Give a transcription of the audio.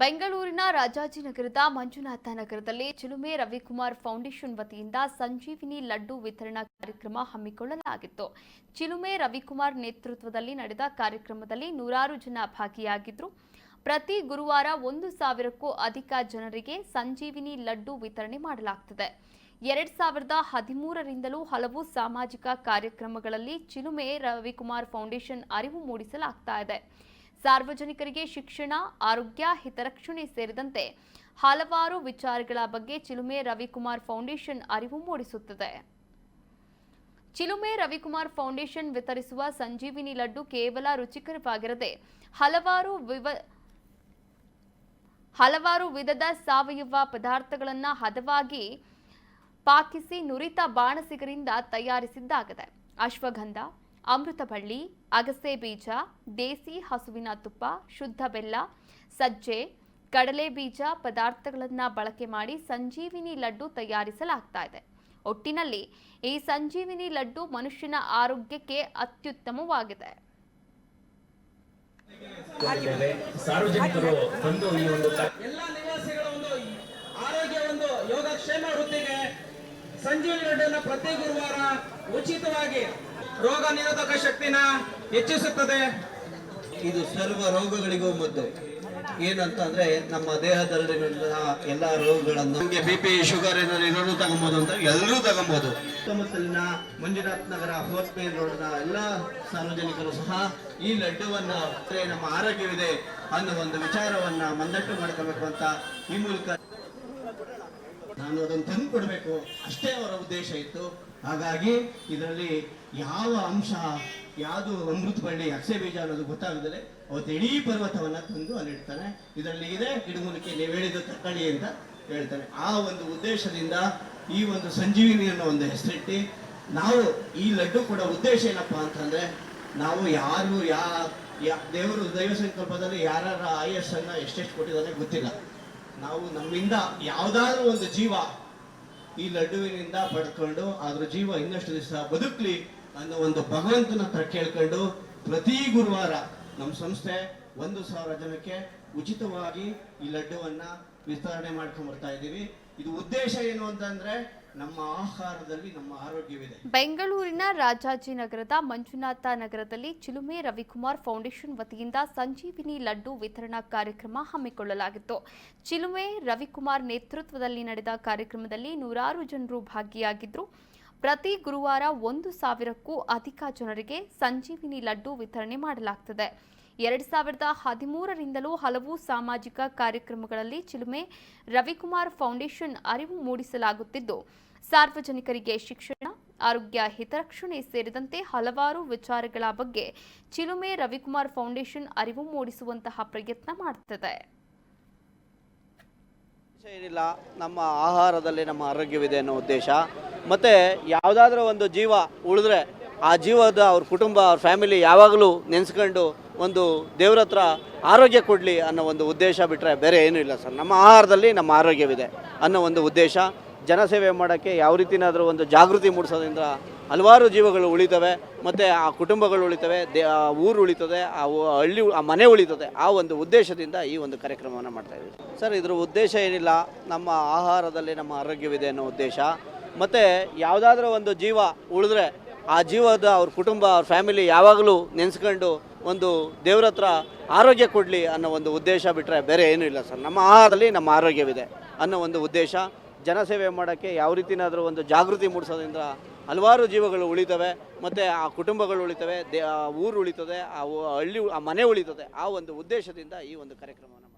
ಬೆಂಗಳೂರಿನ ರಾಜಾಜಿನಗರದ ಮಂಜುನಾಥ ನಗರದಲ್ಲಿ ಚಿಲುಮೆ ರವಿಕುಮಾರ್ ಫೌಂಡೇಶನ್ ವತಿಯಿಂದ ಸಂಜೀವಿನಿ ಲಡ್ಡು ವಿತರಣಾ ಕಾರ್ಯಕ್ರಮ ಹಮ್ಮಿಕೊಳ್ಳಲಾಗಿತ್ತು. ಚಿಲುಮೆ ರವಿಕುಮಾರ್ ನೇತೃತ್ವದಲ್ಲಿ ನಡೆದ ಕಾರ್ಯಕ್ರಮದಲ್ಲಿ ನೂರಾರು ಜನ ಭಾಗಿಯಾಗಿದ್ರು. ಪ್ರತಿ ಗುರುವಾರ ಒಂದು ಸಾವಿರಕ್ಕೂ ಅಧಿಕ ಜನರಿಗೆ ಸಂಜೀವಿನಿ ಲಡ್ಡು ವಿತರಣೆ ಮಾಡಲಾಗುತ್ತದೆ ಎರಡ್ ಸಾವಿರದ ಹದಿಮೂರರಿಂದಲೂ ಹಲವು ಸಾಮಾಜಿಕ ಕಾರ್ಯಕ್ರಮಗಳಲ್ಲಿ ಚಿಲುಮೆ ರವಿಕುಮಾರ್ ಫೌಂಡೇಶನ್ ಅರಿವು ಮೂಡಿಸಲಾಗ್ತಾ ಇದೆ. ಸಾರ್ವಜನಿಕರಿಗೆ ಶಿಕ್ಷಣ, ಆರೋಗ್ಯ, ಹಿತರಕ್ಷಣೆ ಸೇರಿದಂತೆ ಹಲವಾರು ವಿಚಾರಗಳ ಬಗ್ಗೆ ಚಿಲುಮೆ ರವಿಕುಮಾರ್ ಫೌಂಡೇಶನ್ ಅರಿವು ಮೂಡಿಸುತ್ತದೆ. ಚಿಲುಮೆ ರವಿಕುಮಾರ್ ಫೌಂಡೇಶನ್ ವಿತರಿಸುವ ಸಂಜೀವಿನಿ ಲಡ್ಡು ಕೇವಲ ರುಚಿಕರವಾಗಿರದೆ ಹಲವಾರು ವಿವ ಹಲವಾರು ವಿಧದ ಸಾವಯವ ಪದಾರ್ಥಗಳನ್ನು ಹದವಾಗಿ ಪಾಕಿಸಿ ನುರಿತ ಬಾಣಸಿಗರಿಂದ ತಯಾರಿಸಿದ್ದಾಗಿದೆ. ಅಶ್ವಗಂಧ ಅಮೃತಬಳ್ಳಿ ಅಗಸೆ ಬೀಜ ದೇಸಿ ಹಸುವಿನ ತುಪ್ಪ ಶುದ್ಧ ಬೆಲ್ಲ ಸಜ್ಜೆ ಕಡಲೆ ಬೀಜ ಪದಾರ್ಥಗಳನ್ನು ಬಳಕೆ ಮಾಡಿ ಸಂಜೀವಿನಿ ಲಡ್ಡು ತಯಾರಿಸಲಾಗ್ತಾ ಇದೆ. ಒಟ್ಟಿನಲ್ಲಿ ಈ ಸಂಜೀವಿನಿ ಲಡ್ಡು ಮನುಷ್ಯನ ಆರೋಗ್ಯಕ್ಕೆ ಅತ್ಯುತ್ತಮವಾಗಿದೆ. ಸಾರ್ವಜನಿಕರು ಬಂದು ಈ ಒಂದು ಎಲ್ಲ ನಿವಾಸಿಗಳ ಒಂದು ಆರೋಗ್ಯ ಒಂದು ಯೋಗಕ್ಷೇಮ ವೃದ್ಧಿಗೆ ಸಂಜೀವನಿ ಲಡ್ಡನ್ನು ಪ್ರತಿ ಗುರುವಾರ ಉಚಿತವಾಗಿ ರೋಗ ನಿರೋಧಕ ಶಕ್ತಿನ ಹೆಚ್ಚಿಸುತ್ತದೆ. ಇದು ಸರ್ವ ರೋಗಗಳಿಗೂ ಮದ್ದು. ಏನಂತಂದ್ರೆ ನಮ್ಮ ದೇಹದಲ್ಲಿರುವ ಎಲ್ಲ ರೋಗಗಳನ್ನು ನಮಗೆ ಬಿ ಪಿ ಶುಗರ್ ಏನಾದ್ರು ತಗೊಬಹುದು ಅಂತ ಎಲ್ಲರೂ ತಗೊಬೋದು. ಸುತ್ತಮುತ್ತಲಿನ ಮಂಜುನಾಥ್ ನಗರ ಹೋಸ್ಪೇಲ್ ರೋಡ್ನ ಎಲ್ಲ ಸಾರ್ವಜನಿಕರು ಸಹ ಈ ಲಡ್ಡುವನ್ನ ನಮ್ಮ ಆರೋಗ್ಯವಿದೆ ಅನ್ನೋ ಒಂದು ವಿಚಾರವನ್ನ ಮಂದಟ್ಟು ಮಾಡ್ಕೋಬೇಕು ಅಂತ ಈ ಮೂಲಕ ನಾನು ಅದನ್ನು ತಂದು ಕೊಡಬೇಕು ಅಷ್ಟೇ ಅವರ ಉದ್ದೇಶ ಇತ್ತು. ಹಾಗಾಗಿ ಇದರಲ್ಲಿ ಯಾವ ಅಂಶ, ಯಾವುದು ಅಮೃತ ಬಳ್ಳಿ, ಅಕ್ಷಯ ಬೀಜ ಅನ್ನೋದು ಗೊತ್ತಾಗದಲೆ ಅವತ್ತು ಇಡೀ ಪರ್ವತವನ್ನು ತಂದು ಅಲ್ಲಿಡ್ತಾನೆ ಇದರಲ್ಲಿ ಇದೆ ಗಿಡಮೂಲಿಕೆ ನೀವು ಹೇಳಿದ ತಕ್ಕಳಿ ಅಂತ ಹೇಳ್ತಾನೆ ಆ ಒಂದು ಉದ್ದೇಶದಿಂದ ಈ ಒಂದು ಸಂಜೀವಿನಿ ಅನ್ನೋ ಒಂದು ಹೆಸರಿಟ್ಟು, ನಾವು ಈ ಲಡ್ಡು ಕೂಡ ಉದ್ದೇಶ ಏನಪ್ಪ ಅಂತಂದರೆ, ನಾವು ಯಾರು, ಯಾ, ಯಾ- ದೇವರು ದೈವ ಸಂಕಲ್ಪದಲ್ಲಿ ಯಾರ್ಯಾರ ಆಯಸ್ಸನ್ನು ಎಷ್ಟೆಷ್ಟು ಕೊಟ್ಟಿದ್ದಾರೆ ಗೊತ್ತಿಲ್ಲ. ನಾವು ನಮ್ಮಿಂದ ಯಾವುದಾದ್ರೂ ಒಂದು ಜೀವ ಈ ಲಡ್ಡುವಿನಿಂದ ಪಡ್ಕೊಂಡು ಅದ್ರ ಜೀವ ಇನ್ನಷ್ಟು ದಿವಸ ಬದುಕ್ಲಿ ಅನ್ನೋ ಒಂದು ಭಗವಂತನ ಹತ್ರ ಕೇಳ್ಕೊಂಡು ಪ್ರತಿ ಗುರುವಾರ ನಮ್ಮ ಸಂಸ್ಥೆ ಒಂದು ಸಾವಿರ ಜನಕ್ಕೆ ಉಚಿತವಾಗಿ ಈ ಲಡ್ಡುವನ್ನ ವಿಸ್ತರಣೆ ಮಾಡ್ಕೊಂಡ್ ಬರ್ತಾ ಇದ್ದೀವಿ. ಇದು ಉದ್ದೇಶ ಏನು ಅಂತಂದ್ರೆ ನಮ್ಮ ಆಹಾರದಲ್ಲಿ ನಮ್ಮ ಆರೋಗ್ಯವಿದೆ. ಬೆಂಗಳೂರಿನ ರಾಜಾಜಿನಗರದ ಮಂಜುನಾಥ ನಗರದಲ್ಲಿ ಚಿಲುಮೆ ರವಿಕುಮಾರ್ ಫೌಂಡೇಶನ್ ವತಿಯಿಂದ ಸಂಜೀವಿನಿ ಲಡ್ಡು ವಿತರಣಾ ಕಾರ್ಯಕ್ರಮ ಹಮ್ಮಿಕೊಳ್ಳಲಾಗಿತ್ತು. ಚಿಲುಮೆ ರವಿಕುಮಾರ್ ನೇತೃತ್ವದಲ್ಲಿ ನಡೆದ ಕಾರ್ಯಕ್ರಮದಲ್ಲಿ ನೂರಾರು ಜನರು ಭಾಗಿಯಾಗಿದ್ದರು ಪ್ರತಿ ಗುರುವಾರ ಒಂದು ಸಾವಿರಕ್ಕೂ ಅಧಿಕ ಜನರಿಗೆ ಸಂಜೀವಿನಿ ಲಡ್ಡು ವಿತರಣೆ ಮಾಡಲಾಗ್ತದೆ. ಎರಡ್ ಸಾವಿರದ ಹದಿಮೂರರಿಂದಲೂ ಹಲವು ಸಾಮಾಜಿಕ ಕಾರ್ಯಕ್ರಮಗಳಲ್ಲಿ ಚಿಲುಮೆ ರವಿಕುಮಾರ್ ಫೌಂಡೇಶನ್ ಅರಿವು ಮೂಡಿಸಲಾಗುತ್ತಿದ್ದು, ಸಾರ್ವಜನಿಕರಿಗೆ ಶಿಕ್ಷಣ, ಆರೋಗ್ಯ, ಹಿತರಕ್ಷಣೆ ಸೇರಿದಂತೆ ಹಲವಾರು ವಿಚಾರಗಳ ಬಗ್ಗೆ ಚಿಲುಮೆ ರವಿಕುಮಾರ್ ಫೌಂಡೇಶನ್ ಅರಿವು ಮೂಡಿಸುವಂತಹ ಪ್ರಯತ್ನ ಮಾಡುತ್ತದೆ ಏನಿಲ್ಲ, ನಮ್ಮ ಆಹಾರದಲ್ಲಿ ನಮ್ಮ ಆರೋಗ್ಯವಿದೆ ಅನ್ನೋ ಉದ್ದೇಶ. ಮತ್ತು ಯಾವುದಾದ್ರೂ ಒಂದು ಜೀವ ಉಳಿದ್ರೆ ಆ ಜೀವದ ಅವ್ರ ಕುಟುಂಬ, ಅವ್ರ ಫ್ಯಾಮಿಲಿ ಯಾವಾಗಲೂ ನೆನೆಸ್ಕೊಂಡು ಒಂದು ದೇವ್ರ ಹತ್ರ ಆರೋಗ್ಯ ಕೊಡಲಿ ಅನ್ನೋ ಒಂದು ಉದ್ದೇಶ ಬಿಟ್ಟರೆ ಬೇರೆ ಏನೂ ಇಲ್ಲ ಸರ್. ನಮ್ಮ ಆಹಾರದಲ್ಲಿ ನಮ್ಮ ಆರೋಗ್ಯವಿದೆ ಅನ್ನೋ ಒಂದು ಉದ್ದೇಶ. ಜನಸೇವೆ ಮಾಡೋಕ್ಕೆ ಯಾವ ರೀತಿನಾದರೂ ಒಂದು ಜಾಗೃತಿ ಮೂಡಿಸೋದ್ರಿಂದ ಹಲವಾರು ಜೀವಗಳು ಉಳಿತವೆ. ಮತ್ತು ಆ ಕುಟುಂಬಗಳು ಉಳಿತವೆ. ದೇ, ಆ ಊರು ಉಳಿತದೆ. ಆ ಹಳ್ಳಿ ಆ ಮನೆ ಉಳಿತದೆ. ಆ ಒಂದು ಉದ್ದೇಶದಿಂದ ಈ ಒಂದು ಕಾರ್ಯಕ್ರಮವನ್ನು ಮಾಡ್ತಾ ಇದ್ದೀವಿ. ಸರ್, ಇದ್ರ ಉದ್ದೇಶ ಏನಿಲ್ಲ. ನಮ್ಮ ಆಹಾರದಲ್ಲಿ ನಮ್ಮ ಆರೋಗ್ಯವಿದೆ ಅನ್ನೋ ಉದ್ದೇಶ. ಮತ್ತು ಯಾವುದಾದ್ರೂ ಒಂದು ಜೀವ ಉಳಿದ್ರೆ ಆ ಜೀವದ ಅವ್ರ ಕುಟುಂಬ, ಅವ್ರ ಫ್ಯಾಮಿಲಿ ಯಾವಾಗಲೂ ನೆನೆಸ್ಕೊಂಡು ಒಂದು ದೇವ್ರ ಹತ್ರ ಆರೋಗ್ಯ ಕೊಡಲಿ ಅನ್ನೋ ಒಂದು ಉದ್ದೇಶ ಬಿಟ್ಟರೆ ಬೇರೆ ಏನೂ ಇಲ್ಲ ಸರ್. ನಮ್ಮ ಆಹಾರದಲ್ಲಿ ನಮ್ಮ ಆರೋಗ್ಯವಿದೆ ಅನ್ನೋ ಒಂದು ಉದ್ದೇಶ. ಜನಸೇವೆ ಮಾಡೋಕ್ಕೆ ಯಾವ ರೀತಿನಾದರೂ ಒಂದು ಜಾಗೃತಿ ಮೂಡಿಸೋದ್ರಿಂದ ಹಲವಾರು ಜೀವಗಳು ಉಳಿತವೆ. ಮತ್ತು ಆ ಕುಟುಂಬಗಳು ಉಳಿತವೆ, ದೇ ಆ ಊರು ಉಳಿತದೆ, ಆ ಹಳ್ಳಿ ಆ ಮನೆ ಉಳಿತದೆ ಆ ಒಂದು ಉದ್ದೇಶದಿಂದ ಈ ಒಂದು ಕಾರ್ಯಕ್ರಮವನ್ನು